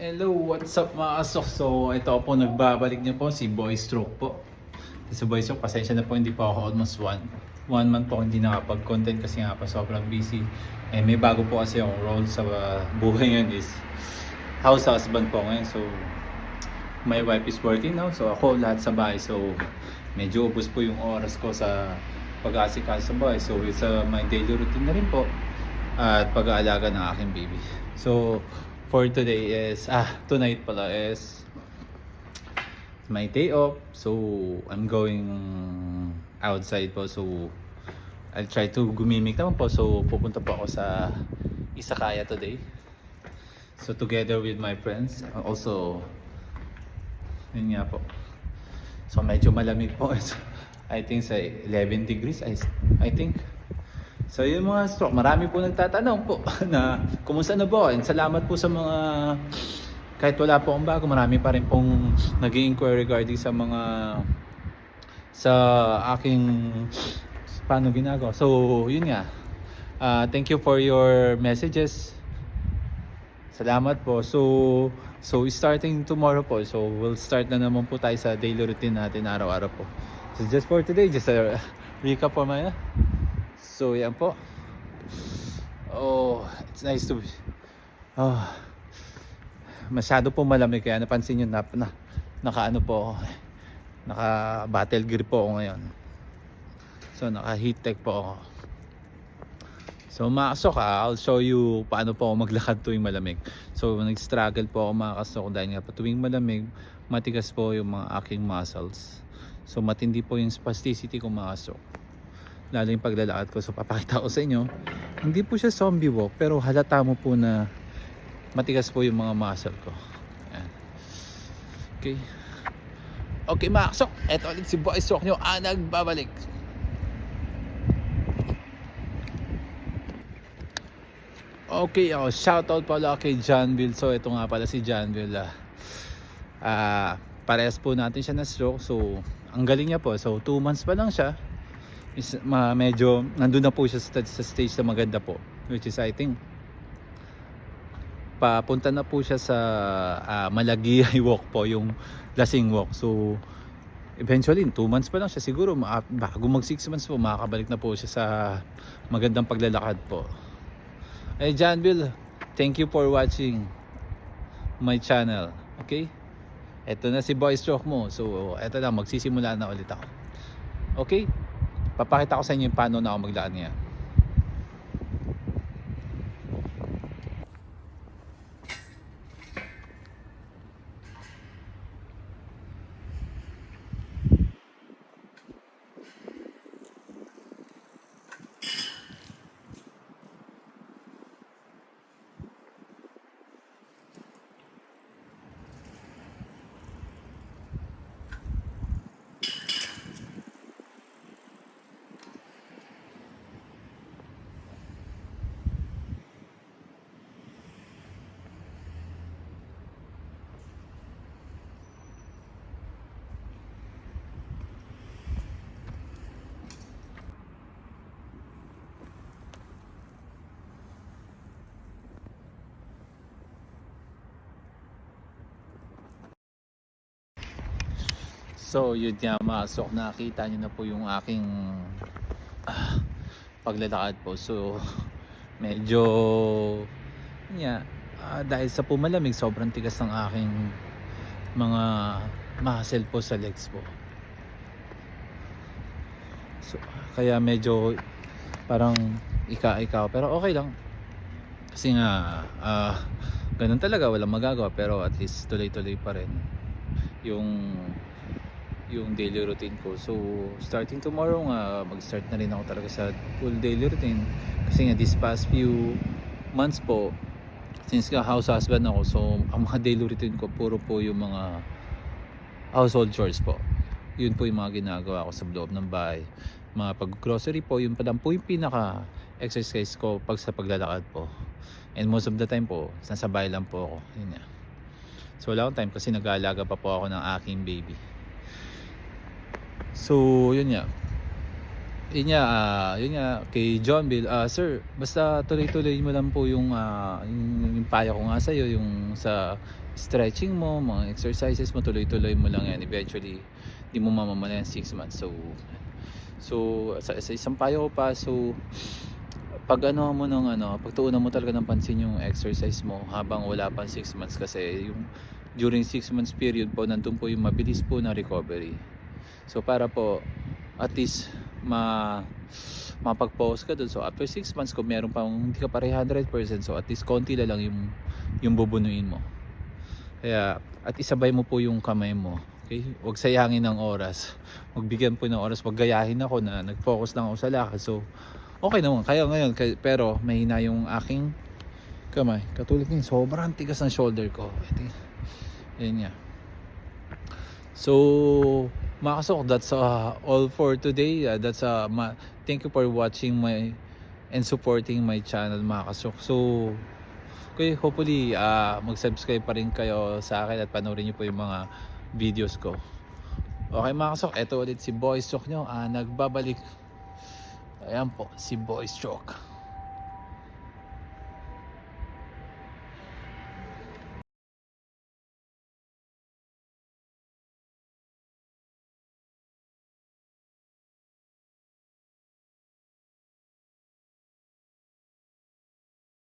Hello, what's up mga kasok? So, ito po nagbabalik niyo po si Boy Stroke po. Si Boy Stroke, pasensya na po, hindi po ako almost one. One month po hindi nakapag-content kasi nga po sobrang busy. Eh, may bago po kasi yung role sa uh, buhay ngayon is house husband po ngayon. So, my wife is working now. So, ako lahat sa bahay. So, medyo ubos po yung oras ko sa pag-aasikaso sa bahay. So, it's uh, my daily routine na rin po. At pag-aalaga ng aking baby. So, for today is, ah, tonight pala is my day off. So, I'm going outside po. So, I'll try to gumimik naman po. So, pupunta po ako sa Isakaya today. So, together with my friends. Also, yun nga po. So, medyo malamig po. I think sa 11 degrees, I, I think. So, yung mga stroke, marami po nagtatanong po na kumusta na po. And salamat po sa mga kahit wala po akong bago, marami pa rin pong nag inquiry regarding sa mga sa aking paano ginagawa. So, yun nga. Ah, thank you for your messages. Salamat po. So, so starting tomorrow po. So, we'll start na naman po tayo sa daily routine natin araw-araw po. So, just for today, just a recap for my So, yan po. Oh, it's nice to be. Oh, masyado po malamig kaya napansin nyo na, na naka ano po. Naka battle gear po ako ngayon. So, naka heat tech po ako. So mga kasok ah, I'll show you paano po ako maglakad tuwing malamig. So nag-struggle po ako mga kasok dahil nga pa tuwing malamig, matigas po yung mga aking muscles. So matindi po yung spasticity ko mga. Lalo yung paglalakad ko. So papakita ko sa inyo, hindi po siya zombie walk pero halata mo po na matigas po yung mga muscle ko. Ayan. Okay. Okay mga kasok, eto ulit si Boy Sok nyo ah, nagbabalik. Okay, oh, shoutout pala kay Janville. So, ito nga pala si Janville. Ah, Ah, parehas po natin siya na stroke. So, ang galing niya po. So, 2 months pa lang siya. Is, ma, medyo, nandun na po siya sa, sa stage na maganda po. Which is, I think, papunta na po siya sa ah, Malagiyay walk po, yung lasing walk. So, eventually, 2 months pa lang siya. Siguro, bago mag 6 months po, makakabalik na po siya sa magandang paglalakad po. Hey Janville, thank you for watching my channel. Okay? Ito na si Boy Stroke mo. So, eto na, magsisimula na ulit ako. Okay? Papakita ko sa inyo yung paano na ako maglaan ngayon. So, yun nga masok. Nakita nyo na po yung aking ah, paglalakad po. So, medyo yun nga, ah, dahil sa pumalamig, sobrang tigas ng aking mga muscle po sa legs po. So, kaya medyo parang ika-ikaw. Pero okay lang. Kasi nga, ah, ganun talaga, walang magagawa. Pero at least tuloy-tuloy pa rin yung yung daily routine ko. So, starting tomorrow nga, mag-start na rin ako talaga sa full daily routine. Kasi nga, this past few months po, since nga house husband ako, so, ang mga daily routine ko, puro po yung mga household chores po. Yun po yung mga ginagawa ko sa loob ng bahay. Mga pag-grocery po, yun pa lang po yung pinaka-exercise ko pag sa paglalakad po. And most of the time po, nasa bahay lang po ako. Yun nga. So, wala akong time kasi nag-aalaga pa po ako ng aking baby. So, yun nga. yun nga, ah, yun nga, kay John Bill, ah, sir, basta tuloy-tuloy mo lang po yung, ah, yung, yung payo ko nga sa'yo, yung sa stretching mo, mga exercises mo, tuloy-tuloy mo lang yan. Eventually, di mo mamamala yan 6 months. So, so sa, sa isang payo ko pa, so, pag ano mo nung ano, pagtuunan mo talaga ng pansin yung exercise mo habang wala pang 6 months kasi yung during 6 months period po, nandun po yung mabilis po na recovery. So para po, at least ma mapag-pause ka dun. So after 6 months, kung meron pang hindi ka pa rin 100%, so at least konti na lang yung, yung bubunuin mo. Kaya, at isabay mo po yung kamay mo. Okay? Huwag sayangin ng oras. Magbigyan po ng oras. Huwag gayahin ako na nag-focus lang ako sa lakad. So, okay naman. Kaya ngayon, kay- pero mahina yung aking kamay. Katulad ngayon, sobrang tigas ng shoulder ko. Ito, yan nga. So, mga kasok, that's uh, all for today. Uh, that's uh, ma- thank you for watching my and supporting my channel mga kasok. So, okay, hopefully uh, mag-subscribe pa rin kayo sa akin at panoorin niyo po yung mga videos ko. Okay mga kasok, eto ulit si Boy Stroke nyo. ah, nagbabalik. Ayan po, si Boy Stroke.